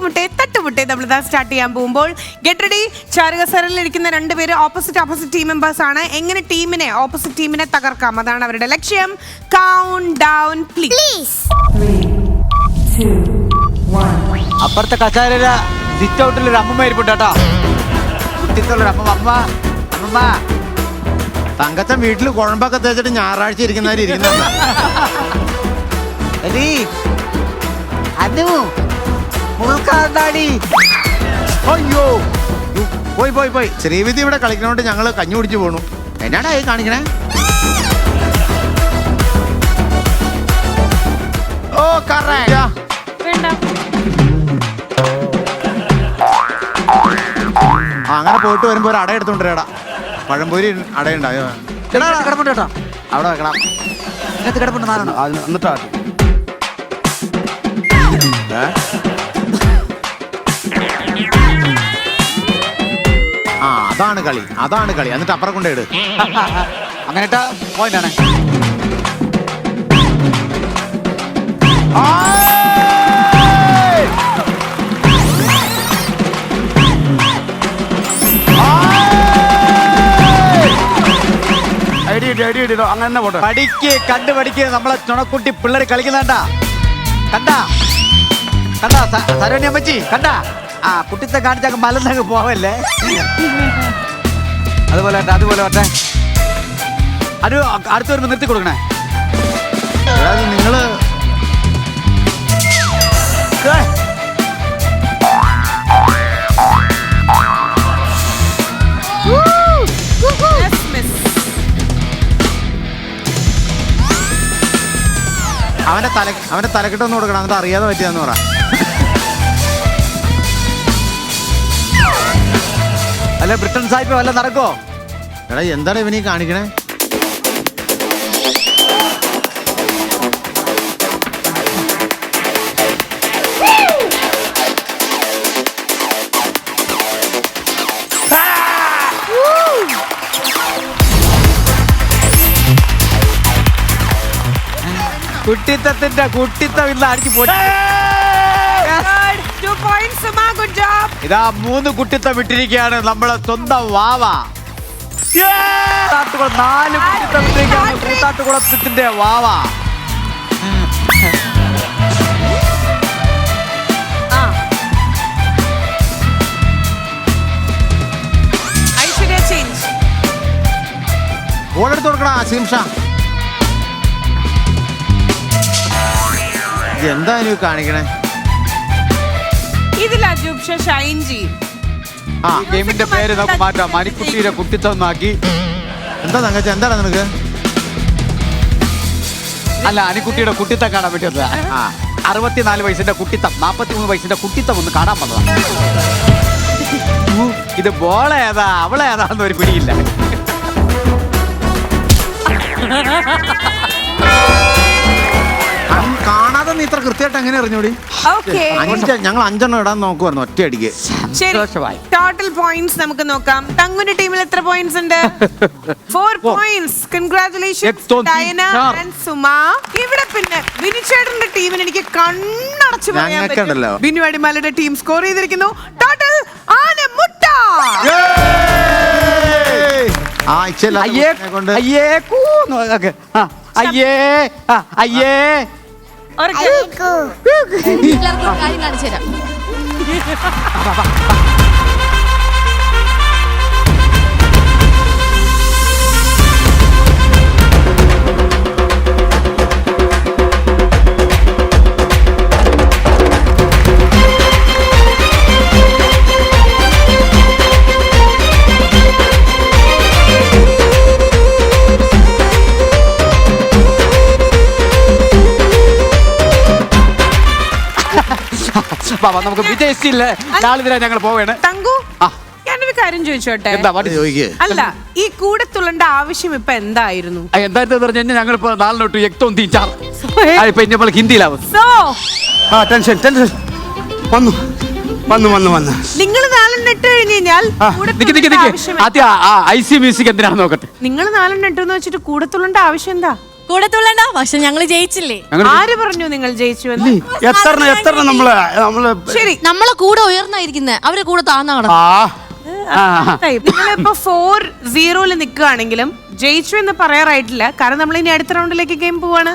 ഏറ്റുമുട്ടേ തട്ടുമുട്ടേ നമ്മൾ ഇതാ സ്റ്റാർട്ട് ചെയ്യാൻ പോകുമ്പോൾ. ഗെറ്റ് റെഡി ചാരുകസറിൽ ഇരിക്കുന്ന രണ്ടുപേര് ഓപ്പോസിറ്റ് ഓപ്പോസിറ്റ് ടീം മെമ്പേഴ്സ് ആണ്. എങ്ങനെ ടീമിനെ ഓപ്പോസിറ്റ് ടീമിനെ തകർക്കാം? അതാണ് അവരുടെ ലക്ഷ്യം. കൗണ്ട് ഡൗൺ പ്ലീസ് അപ്പുറത്തെ സിറ്റ് ഔട്ടിൽ ഒരു അമ്മമ്മ ഇരിപ്പുണ്ട് കേട്ടോ. കുട്ടിത്തുള്ളൊരു അമ്മ അമ്മ അമ്മമ്മ. തങ്കച്ചൻ വീട്ടിൽ കുഴമ്പൊക്കെ തേച്ചിട്ട് ഞായറാഴ്ച ഇരിക്കുന്നവരി ഇരിക്കുന്ന മുൾക്കാണ്ടാടി അയ്യോ. യ്യോ, പോയി പോയി പോയി. ശ്രീവിധി ഇവിടെ കളിക്കണോണ്ട് ഞങ്ങൾ കഞ്ഞി കുടിച്ചു പോണു. എന്നാടാ ഈ കാണിക്കണേ? ഓ ആ, അങ്ങനെ പോയിട്ട് വരുമ്പോ ഒരു അട എടുത്തോണ്ടിരടാ പഴംപൊരി അടയുണ്ടായോ? എടാ, കിടപ്പുണ്ട് കേട്ടോ. അവിടെ വെക്കണം. ഇതിനകത്ത് കിടപ്പുണ്ട് നാലെണ്ണം. എന്നിട്ടാ. അതാണ് കളി അതാണ് കളി. എന്നിട്ട് അപ്പുറം കൊണ്ടേട് അങ്ങനെ പോയിന്റ് ആണ്. അങ്ങനെ പോട്ടെ. പഠിക്ക് കണ്ട് പഠിക്ക്. നമ്മളെ ചുണക്കുട്ടി പിള്ളേർ കളിക്കുന്നണ്ട കണ്ടാ? കണ്ടാ? സരോണി അമ്മച്ചി? കണ്ടാ? ആ കുട്ടിത്തെ കാണിച്ചങ്ങ് മലന്നങ്ങ് പോവല്ലേ? അതുപോലെ വരട്ടെ അതുപോലെ വട്ടെ അത് അടുത്ത വരുമ്പോൾ നിർത്തി കൊടുക്കണേ. നിങ്ങൾ miss. അവന്റെ തല അവന്റെ തലക്കെട്ടൊന്നും കൊടുക്കണം എന്നിട്ട് അറിയാതെ പറ്റിയാന്ന് പറ. അല്ലെ ബ്രിട്ടൻ സാഹിബ് വല്ല നടക്കോ എടാ എന്താണ് ഇവനീ കാണിക്കണേ? കുട്ടിത്തത്തിന്റെ കുട്ടിത്തം ഇന്ന് അടിച്ചു പോയി? ഇതാ മൂന്ന് കുട്ടിത്തം വിട്ടിരിക്കുകയാണ് നമ്മളെ സ്വന്തം വാവ. നാല് കുട്ടിത്തം വിട്ടിരിക്കുകയാണ് കൂത്താട്ടുകുളത്തിന്റെ വാവ. ഓടെടുത്ത് കൊടുക്കടാ അസീം ഷാ എന്താ കാണിക്കണേ? ഇതിൽ അജൂബ് ഷാ ഷൈൻ ചെയ്യും ആ ഗെയിമിന്റെ പേര് നമുക്ക് മാറ്റാം മണിക്കുട്ടിയുടെ കുട്ടിത്തന്നാക്കി. എന്താ തങ്കച്ച എന്താണ് നിനക്ക്? അല്ല അനിക്കുട്ടിയുടെ കുട്ടിത്തം കാണാൻ പറ്റിയത് അറുപത്തിനാല് വയസ്സിന്റെ കുട്ടിത്തം നാപ്പത്തി മൂന്ന് വയസ്സിന്റെ കുട്ടിത്തം ഒന്ന് കാണാൻ വന്നതാ. ഇത് ബോള ഏതാ? അവളെ ഏതാന്ന് ഒരു പിടിയില്ല. നീ ഇത്ര കൃത്യമായിട്ട് എങ്ങനെ അറിഞ്ഞൂടി? ഓക്കെ അഞ്ച് ഞങ്ങൾ അഞ്ചെണ്ണം ഇടാൻ നോക്കുവായിരുന്നു ഒറ്റ അടിക്ക് ശരി. ടോട്ടൽ പോയിന്റ്സ് നമുക്ക് നോക്കാം. തങ്കുന്റെ ടീമിൽ എത്ര പോയിന്റ്സ് ഉണ്ട്? ഫോർ പോയിന്റ്സ് കൺഗ്രാറ്റുലേഷൻ എത്തോം ഡയന ആൻഡ് സുമ ഇവിടെ പിന്നെ ബിനുചേട്ടന്റെ ടീമിന് എനിക്ക് കണ്ണടച്ചു പറയാൻ. പറ്റും. ബിനു അടിമാലയുടെ ടീം സ്കോർ ചെയ്തിരിക്കുന്നു. ടോട്ടൽ ആന മുട്ട. അയ്യേ അയ്യേ അയ്യേ ആ, അയ്യേ. അവർക്ക് എല്ലാവർക്കും കാര്യം കാണിച്ചു തരാം ബാബാ നമുക്ക് വിജയിച്ചില്ലേ നാളിതിരാ ഞങ്ങൾ പോവേണ് തങ്കു. ഞാനൊരു കാര്യം ചോദിച്ചോട്ടെ? എന്താ പാടി ചോദിക്ക്. അല്ല ഈ കൂടെ തുള്ളണ്ട ആവശ്യം ഇപ്പൊ എന്തായിരുന്നു? എന്തായിരുന്നു പറഞ്ഞു കഴിഞ്ഞാൽ ഞങ്ങൾ ഇപ്പൊ എക്തോം ഇപ്പൊ ഇനി നമ്മൾ ഹിന്ദിയിലാവും. സോ ആ ടെൻഷൻ ടെൻഷൻ. വന്നു. വന്നു വന്നു വന്നു. നിങ്ങൾ നാലെണ്ണം ഇട്ട് കഴിഞ്ഞ് കഴിഞ്ഞാൽ ആദ്യം ഐ സി മ്യൂസിക് നോക്കട്ടെ. നിങ്ങൾ നാലെണ്ണം ഇട്ടെന്ന് വെച്ചിട്ട് കൂടെ തുള്ളണ്ട ആവശ്യം എന്താ? കൂടെ തുള്ളണ്ട പക്ഷെ ഞങ്ങൾ ജയിച്ചില്ലേ? ആര് പറഞ്ഞു നിങ്ങൾ ജയിച്ചു എന്ന് എത്ര എത്ര നമ്മൾ നമ്മൾ ശരി നമ്മളെ കൂടെ ഉയർന്നായിരിക്കുന്നത് അവരെ കൂടെ താഴ്ന്ന കിടക്കും ആ. ആ. നിങ്ങളിപ്പോ ഫോർ സീറോയിൽ നിൽക്കുകയാണെങ്കിലും ജയിച്ചു എന്ന് പറയാറായിട്ടില്ല. കാരണം നമ്മൾ ഇനി അടുത്ത റൗണ്ടിലേക്ക് ഗെയിം പോവാണ്.